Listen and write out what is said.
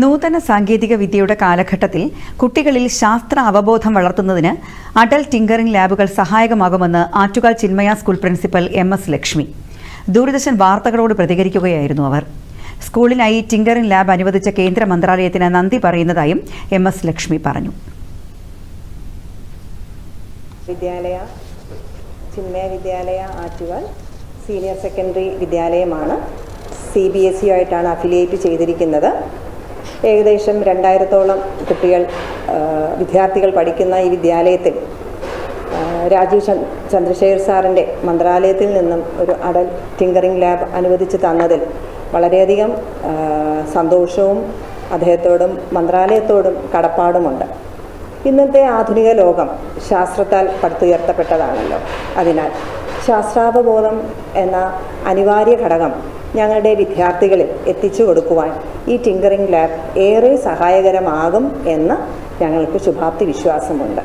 നൂതന സാങ്കേതിക വിദ്യയുടെ കാലഘട്ടത്തിൽ കുട്ടികളിൽ ശാസ്ത്ര അവബോധം വളർത്തുന്നതിന് അടൽ ടിങ്കറിംഗ് ലാബുകൾ സഹായകമാകുമെന്ന് Attukal Chinmaya school principal M S Lakshmi. Doordarshan വാർത്തകളോട് പ്രതികരിക്കുകയായിരുന്നു അവർ. സ്കൂളിനായി ടിങ്കറിംഗ് ലാബ് അനുവദിച്ച കേന്ദ്ര മന്ത്രാലയത്തിന് നന്ദി പറയുന്നതായും എം എസ് ലക്ഷ്മി പറഞ്ഞു. വിദ്യാലയ ചിന്മയ വിദ്യാലയ ആറ്റുകാൽ സീനിയർ സെക്കൻഡറി വിദ്യാലയമാണ് സി ബി എസ് ഇ ആയിട്ടാണ് അഫിലിയേറ്റ് ചെയ്തിരിക്കുന്നത്. ഏകദേശം രണ്ടായിരത്തോളം കുട്ടികൾ വിദ്യാർത്ഥികൾ പഠിക്കുന്ന ഈ വിദ്യാലയത്തിൽ രാജീവ് ചന്ദ് ചന്ദ്രശേഖർ സാറിന്റെ മന്ത്രാലയത്തിൽ നിന്നും ഒരു അടൽ ടിങ്കറിംഗ് ലാബ് അനുവദിച്ച് തന്നതിൽ വളരെയധികം സന്തോഷവും അദ്ദേഹത്തോടും മന്ത്രാലയത്തോടും കടപ്പാടുമുണ്ട്. ഇന്നത്തെ ആധുനിക ലോകം ശാസ്ത്രത്താൽ പടുത്തുയർത്തപ്പെട്ടതാണല്ലോ. അതിനാൽ ശാസ്ത്രാവബോധം എന്ന അനിവാര്യ ഘടകം ഞങ്ങളുടെ വിദ്യാർത്ഥികളിൽ എത്തിച്ചു കൊടുക്കുവാൻ ഈ ടിങ്കറിംഗ് ലാബ് ഏറെ സഹായകരമാകും എന്ന് ഞങ്ങൾക്ക് ശുഭാപ്തി വിശ്വാസമുണ്ട്.